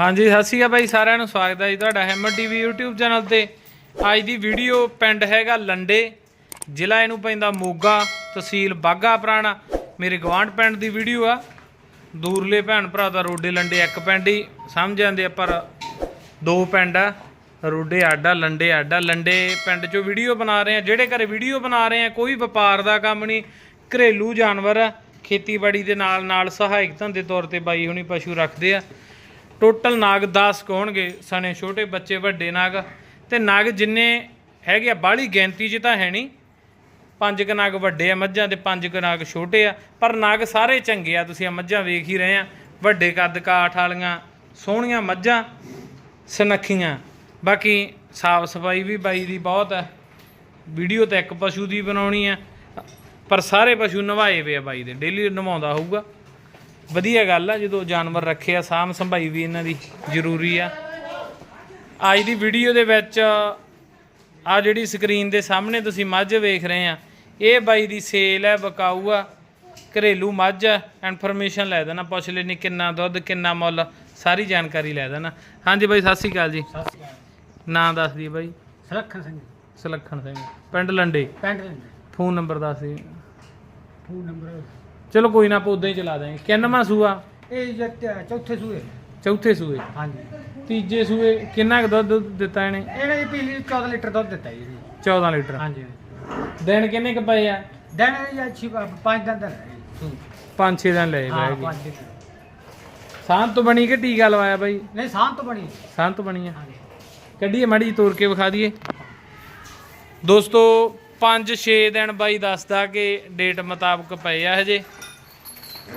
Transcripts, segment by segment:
ਹਾਂਜੀ, ਸਤਿ ਸ਼੍ਰੀ ਅਕਾਲ ਬਾਈ, ਸਾਰਿਆਂ ਨੂੰ ਸਵਾਗਤ ਹੈ ਜੀ ਤੁਹਾਡਾ ਹੈਮਰ ਟੀਵੀ YouTube ਚੈਨਲ ਤੇ। ਅੱਜ ਦੀ ਵੀਡੀਓ ਪਿੰਡ ਹੈਗਾ ਲੰਡੇ, ਜ਼ਿਲ੍ਹਾ ਇਹਨੂੰ ਪੈਂਦਾ ਮੋਗਾ, ਤਹਿਸੀਲ ਬਾਗਾ ਪੁਰਾਣਾ। ਮੇਰੇ ਗਵਾਂਢ ਪਿੰਡ ਦੀ ਵੀਡੀਓ ਆ। ਦੂਰਲੇ ਭੈਣ ਭਰਾ ਦਾ ਰੋਡੇ ਲੰਡੇ ਇੱਕ ਪਿੰਡ ਹੀ, ਸਮਝ ਜਾਂਦੇ ਆ, ਪਰ ਦੋ ਪਿੰਡ ਆ। ਰੋਡੇ ਆਡਾ, ਲੰਡੇ ਆਡਾ। ਲੰਡੇ ਪਿੰਡ ਚੋਂ ਵੀਡੀਓ ਬਣਾ ਰਹੇ ਆ। ਜਿਹੜੇ ਘਰੇ ਵੀਡੀਓ ਬਣਾ ਰਹੇ ਆ, ਕੋਈ ਵਪਾਰ ਦਾ ਕੰਮ ਨਹੀਂ। ਘਰੇਲੂ ਜਾਨਵਰ ਖੇਤੀਬਾੜੀ ਦੇ ਨਾਲ ਨਾਲ ਸਹਾਇਕ ਧੰਦੇ ਤੌਰ ਤੇ ਬਾਈ ਹੁਣੀ ਪਸ਼ੂ ਰੱਖਦੇ ਆ। ਟੋਟਲ ਨਾਗ 10 ਕੁ ਹੋਣਗੇ ਸਣੇ ਛੋਟੇ ਬੱਚੇ, ਵੱਡੇ ਨਾਗ। ਤੇ ਨਾਗ ਜਿੰਨੇ ਹੈਗੇ ਆ, ਬਾਹਲੀ ਗਿਣਤੀ 'ਚ ਤਾਂ ਹੈ ਨਹੀਂ। ਪੰਜ ਕੁ ਨਾਗ ਵੱਡੇ ਆ ਮੱਝਾਂ ਤੇ ਪੰਜ ਕੁ ਨਾਗ ਛੋਟੇ ਆ। ਪਰ ਨਾਗ ਸਾਰੇ ਚੰਗੇ ਆ, ਤੁਸੀਂ ਆ ਮੱਝਾਂ ਵੇਖ ਹੀ ਰਹੇ ਆ। ਵੱਡੇ ਕੱਦ ਕਾਠ ਵਾਲੀਆਂ, ਸੋਹਣੀਆਂ ਮੱਝਾਂ, ਸਨੱਖੀਆਂ। ਬਾਕੀ ਸਾਫ਼ ਸਫ਼ਾਈ ਵੀ ਬਾਈ ਦੀ ਬਹੁਤ ਆ। ਵੀਡੀਓ ਤਾਂ ਇੱਕ ਪਸ਼ੂ ਦੀ ਬਣਾਉਣੀ ਆ। ਪਰ ਸਾਰੇ ਪਸ਼ੂ ਨਵਾਏ ਵੇ ਆ ਬਾਈ ਦੇ, ਡੇਲੀ ਨਵਾਉਂਦਾ ਹੋਊਗਾ। ਵਧੀਆ ਗੱਲ ਆ ਜਦੋਂ ਜਾਨਵਰ ਰੱਖੇ ਆ ਸਾਂਭ ਸੰਭਾਈ ਵੀ ਇਹਨਾਂ ਦੀ ਜ਼ਰੂਰੀ ਆ। ਅੱਜ ਦੀ ਵੀਡੀਓ ਦੇ ਵਿੱਚ ਆ ਜਿਹੜੀ ਸਕਰੀਨ ਦੇ ਸਾਹਮਣੇ ਤੁਸੀਂ ਮੱਝ ਵੇਖ ਰਹੇ ਆ ਇਹ ਬਾਈ ਦੀ ਸੇਲ ਹੈ ਬਕਾਊ ਆ ਘਰੇਲੂ ਮੱਝ ਆ ਇਨਫੋਰਮੇਸ਼ਨ ਲੈ ਦੇਣਾ ਪੁੱਛ ਲੈਣੀ ਕਿੰਨਾ ਦੁੱਧ ਕਿੰਨਾ ਮੁੱਲ ਸਾਰੀ ਜਾਣਕਾਰੀ ਲੈ ਦੇਣਾ। ਹਾਂਜੀ ਬਾਈ ਸਤਿ ਸ਼੍ਰੀ ਅਕਾਲ ਜੀ। ਸਤਿ ਸ਼੍ਰੀ ਅਕਾਲ। ਨਾਂ ਦੱਸ ਦਈਏ ਬਾਈ। ਸੁਲੱਖਣ ਸਿੰਘ। ਸੁਲੱਖਣ ਸਿੰਘ ਪਿੰਡ ਲੰਡੇ। ਪਿੰਡ ਫੋਨ ਨੰਬਰ ਦੱਸ ਦਿਓ। ਫੋਨ ਨੰਬਰ ਚਲੋ ਕੋਈ ਨਾ ਆਪਾਂ ਉਦਾਂ ਹੀ ਚਲਾ ਦਾਂਗੇ ਕਿੰਨਵਾਂ ਸੂਆ? ਇਹ ਜੱਟ ਚੌਥੇ ਸੂਏ। ਚੌਥੇ ਸੂਏ। ਹਾਂਜੀ। ਤੀਜੇ ਸੂਏ ਕਿੰਨਾ ਕੁ ਦੁੱਧ ਦਿੱਤਾ ਇਹਨੇ? ਇਹਨੇ ਜੀ ਪਿਛਲੀ 14 ਲੀਟਰ ਦੁੱਧ ਦਿੱਤਾ ਜੀ। 14 ਲੀਟਰ। ਹਾਂਜੀ। ਦਿਨ ਕਿੰਨੇ ਕ ਪਏ ਆ? ਦਿਨ ਇਹ ਅੱਛੀ ਪੰਜ ਦਿਨ ਦਾ ਹੈ। ਜੀ 5-6 ਦਿਨ ਲਏ ਹਾਂ ਪੰਜ ਦਿਨ। ਸਾਂਤ ਤੋਂ ਬਣੀ ਕਿ ਟੀਕਾ ਲਵਾਇਆ ਬਾਈ? ਨਹੀਂ ਸਾਂਤ ਤੋਂ ਬਣੀ। ਸਾਂਤ ਤੋਂ ਬਣੀ ਆ। ਹਾਂਜੀ। ਕੱਢੀਏ ਮਾੜੀ ਤੋੜ ਕੇ ਵਿਖਾ ਦਈਏ। ਦੋਸਤੋ 5-6 ਦਿਨ ਬਾਈ ਦੱਸਦਾ ਕਿ ਡੇਟ ਮੁਤਾਬਕ ਪਏ ਆ ਹਜੇ।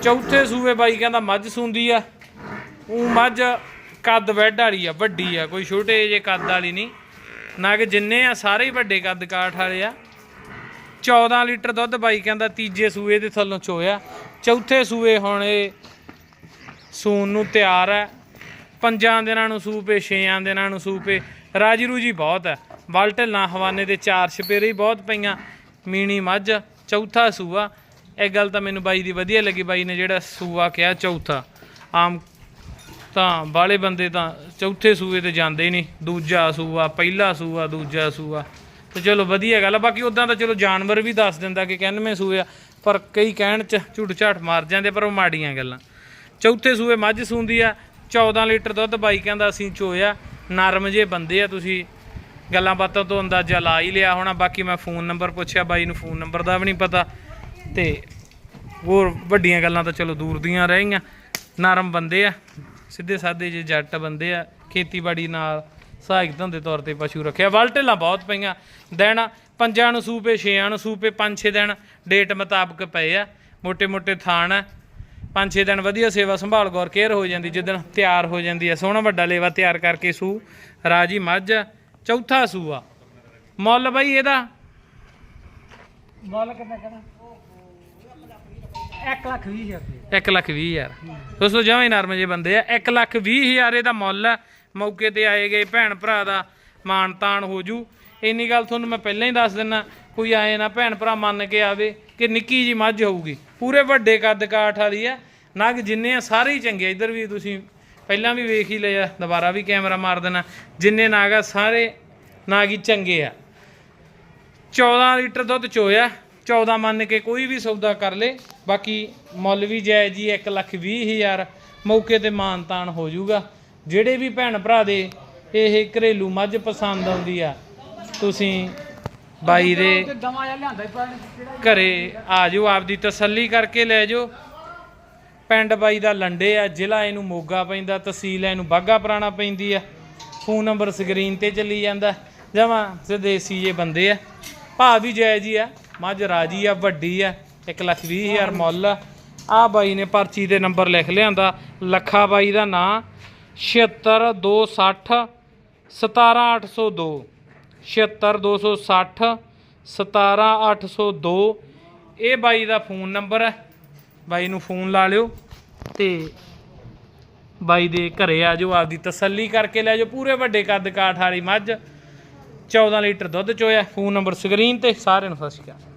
ਚੌਥੇ ਸੂਏ ਬਾਈ ਕਹਿੰਦਾ ਮੱਝ ਸੂੰਦੀ ਆ। ਉਹ ਮੱਝ ਕੱਦ ਵੈਡ ਵਾਲੀ ਆ, ਵੱਡੀ ਆ, ਕੋਈ ਛੋਟੇ ਜੇ ਕੱਦ ਵਾਲੀ ਨਹੀਂ। ਨਾ ਕਿ ਜਿੰਨੇ ਆ, ਸਾਰੇ ਹੀ ਵੱਡੇ ਕੱਦ ਕਾਠ ਵਾਲੇ ਆ। 14 ਲੀਟਰ ਦੁੱਧ ਬਾਈ ਕਹਿੰਦਾ ਤੀਜੇ ਸੂਏ ਦੇ ਥੱਲੋਂ ਚੋਇਆ। ਚੌਥੇ ਸੂਏ ਹੁਣ ਇਹ ਸੂਣ ਨੂੰ ਤਿਆਰ ਹੈ ਪੰਜਾਂ ਦਿਨਾਂ ਨੂੰ ਸੂਪੇ, ਛੇਆਂ ਦਿਨਾਂ ਨੂੰ ਸੂਪੇ। ਰਾਜੀ ਰੂਜੀ ਬਹੁਤ ਹੈ ਵਲ ਢਿੱਲਾਂ ਹਵਾਨੇ ਦੇ ਚਾਰ ਛਪੇਰੇ ਹੀ ਬਹੁਤ ਪਈਆਂ। ਮੀਣੀ ਮੱਝ, ਚੌਥਾ ਸੂਆ। ਇਹ ਗੱਲ ਤਾਂ ਮੈਨੂੰ ਬਾਈ ਦੀ ਵਧੀਆ ਲੱਗੀ, ਬਾਈ ਨੇ ਜਿਹੜਾ ਸੂਆ ਕਿਹਾ ਚੌਥਾ। ਆਮ ਤਾਂ ਬਾਲੇ ਬੰਦੇ ਤਾਂ ਚੌਥੇ ਸੂਏ ਤੇ ਜਾਂਦੇ ਹੀ ਨਹੀਂ। ਦੂਜਾ ਸੂਆ, ਪਹਿਲਾ ਸੂਆ, ਦੂਜਾ ਸੂਆ। ਤੇ ਚਲੋ ਵਧੀਆ ਗੱਲ ਆ, ਬਾਕੀ ਉਦਾਂ ਤਾਂ ਚਲੋ ਜਾਨਵਰ ਵੀ ਦੱਸ ਦਿੰਦਾ ਕਿ 91 ਸੂਏ ਆ, ਪਰ ਕਈ ਕਹਿਣ ਚ ਝੂਠ ਝਾਟ ਮਾਰ ਜਾਂਦੇ, ਪਰ ਉਹ ਮਾੜੀਆਂ ਗੱਲਾਂ। ਚੌਥੇ ਸੂਏ ਮੱਝ ਸੂੰਦੀ ਆ 14 ਲੀਟਰ ਦੁੱਧ ਬਾਈ ਕਹਿੰਦਾ ਅਸੀਂ ਚੋਇਆ। ਨਰਮ ਜੇ ਬੰਦੇ ਆ ਤੁਸੀਂ, ਗੱਲਾਂ ਬਾਤਾਂ ਤੋਂ ਅੰਦਾਜ਼ਾ ਲਾ ਹੀ ਲਿਆ ਹੋਣਾ। ਬਾਕੀ ਮੈਂ ਫੋਨ ਨੰਬਰ ਪੁੱਛਿਆ, ਬਾਈ ਨੂੰ ਫੋਨ ਨੰਬਰ ਦਾ ਵੀ ਨਹੀਂ ਪਤਾ। ਤੇ ਹੋਰ ਵੱਡੀਆਂ ਗੱਲਾਂ ਤਾਂ ਚਲੋ ਦੂਰ ਦੀਆਂ ਰਹਿ ਗਈਆਂ। ਨਰਮ ਬੰਦੇ ਆ, ਸਿੱਧੇ ਸਾਦੇ ਜੇ ਜੱਟ ਬੰਦੇ ਆ, ਖੇਤੀਬਾੜੀ ਨਾਲ ਸਹਾਇਕ ਧੰਦੇ ਤੌਰ ਤੇ ਪਸ਼ੂ ਰੱਖਿਆ। ਵਲਟੇਲਾਂ ਬਹੁਤ ਪਈਆਂ। ਦੇਣਾ ਪੰਜਾਂ ਨੂੰ ਸੂਪੇ, ਛੇਆਂ ਨੂੰ ਸੂਪੇ, ਪੰਜ ਛੇ ਦਿਨ ਡੇਟ ਮੁਤਾਬਕ ਪਏ ਆ। ਮੋٹے ਮੋٹے ਥਾਣ ਆ। ਪੰਜ ਛੇ ਦਿਨ ਵਧੀਆ ਸੇਵਾ ਸੰਭਾਲ, ਗੌਰ, ਕੇਅਰ ਹੋ ਜਾਂਦੀ, ਜਿੱਦਣ ਤਿਆਰ ਹੋ ਜਾਂਦੀ ਆ। ਸੋਹਣਾ ਵੱਡਾ ਲੇਵਾ ਤਿਆਰ ਕਰਕੇ ਸੂ। ਰਾਜੀ ਮੱਝ, ਚੌਥਾ ਸੂਆ। ਮੁੱਲ ਬਾਈ ਇਹਦਾ ਮੁੱਲ ਕਿੰਨਾ ਕਰਾਂ? 1 ਲੱਖ 20 ਹਜ਼ਾਰ ਰੁਪਏ। 1 ਲੱਖ 20 ਹਜ਼ਾਰ। ਦੋਸਤੋ ਜਮਾਂ ਹੀ ਨਰਮ ਜੇ ਬੰਦੇ ਆ 1 ਲੱਖ 20 ਹਜ਼ਾਰ ਇਹਦਾ ਮੁੱਲ ਆ। ਮੌਕੇ ਤੇ ਆਏ ਗਏ ਭੈਣ ਭਰਾ ਦਾ ਮਾਣ ਤਾਣ ਹੋ ਜੂ। ਇੰਨੀ ਗੱਲ ਤੁਹਾਨੂੰ ਮੈਂ ਪਹਿਲਾਂ ਹੀ ਦੱਸ ਦਿੰਨਾ, ਕੋਈ ਆਏ ਨਾ ਭੈਣ ਭਰਾ ਮੰਨ ਕੇ ਆਵੇ ਕਿ ਨਿੱਕੀ ਜੀ ਮੱਝ ਹੋਊਗੀ। ਪੂਰੇ ਵੱਡੇ ਕੱਦ ਕਾਠ ਵਾਲੀ ਆ। ਨਗ ਜਿੰਨੇ ਆ, ਸਾਰੇ ਹੀ ਚੰਗੇ ਆ। ਇੱਧਰ ਵੀ ਤੁਸੀਂ ਪਹਿਲਾਂ ਵੀ ਵੇਖ ਹੀ ਲਿਆ, ਦੁਬਾਰਾ ਵੀ ਕੈਮਰਾ ਮਾਰ ਦੇਣਾ। ਜਿੰਨੇ ਨਾਗ ਆ, ਸਾਰੇ ਨਾਗ ਹੀ ਚੰਗੇ ਆ। 14 ਲੀਟਰ ਦੁੱਧ ਚੋਇਆ। 14 ਮੰਨ ਕੇ ਕੋਈ ਵੀ ਸੌਦਾ ਕਰ ਲੇ, ਬਾਕੀ ਮੁੱਲ ਵੀ ਜਾਇਜ਼ ਜੀ 1 ਲੱਖ 20 ਹਜ਼ਾਰ, ਮੌਕੇ ਤੇ ਮਾਨ ਤਾਨ ਹੋ ਜਾਊਗਾ। ਜਿਹੜੇ ਵੀ ਭੈਣ ਭਰਾ ਦੇ ਇਹ ਘਰੇਲੂ ਮੱਝ ਪਸੰਦ ਆਉਂਦੀ ਆ, ਤੁਸੀਂ ਬਾਈ ਦੇ ਤੇ ਘਰੇ ਆ ਜਾਓ, ਆਪਦੀ ਤਸੱਲੀ ਕਰਕੇ ਲੈ ਜਾਓ। ਪਿੰਡ ਬਾਈ ਦਾ ਲੰਡੇ ਆ, ਜ਼ਿਲ੍ਹਾ ਇਹਨੂੰ ਮੋਗਾ ਪੈਂਦਾ, ਤਹਿਸੀਲ ਇਹਨੂੰ ਬਾਗਾ ਪੁਰਾਣਾ ਪੈਂਦੀ ਆ। ਫੋਨ ਨੰਬਰ ਸਕਰੀਨ ਤੇ ਚੱਲੀ ਜਾਂਦਾ। ਜਮਾ ਸਦੇਸੀ ਜੇ ਬੰਦੇ ਆ। ਭਾਅ ਵੀ ਜਾਇਜ਼ ਹੀ ਆ। ਮੱਝ ਰਾਜੀ ਆ, ਵੱਡੀ ਆ 1 ਲੱਖ ਵੀਹ ਹਜ਼ਾਰ ਮੁੱਲ ਆ। ਆਹ ਬਾਈ ਨੇ ਪਰਚੀ ਤੇ ਨੰਬਰ ਲਿਖ ਲਿਆਂਦਾ। ਲੱਖਾ ਬਾਈ ਦਾ ਨਾਂ 76260 17802 76260 17802 ਇਹ ਬਾਈ ਦਾ ਫੋਨ ਨੰਬਰ ਹੈ ਬਾਈ ਨੂੰ ਫੋਨ ਲਾ ਲਿਓ ਤੇ ਬਾਈ ਦੇ ਘਰੇ ਆ ਜਾਓ, ਆਪਦੀ ਤਸੱਲੀ ਕਰਕੇ ਲੈ ਜਾਓ। ਪੂਰੇ ਵੱਡੇ ਕੱਦ ਕਾਠ ਵਾਲੀ ਮੱਝ। 14 ਲੀਟਰ ਦੁੱਧ ਚੋਇਆ ਫੋਨ ਨੰਬਰ ਸਕਰੀਨ ਤੇ ਸਾਰਿਆਂ ਨੂੰ ਸਤਿ ਸ਼੍ਰੀ ਅਕਾਲ।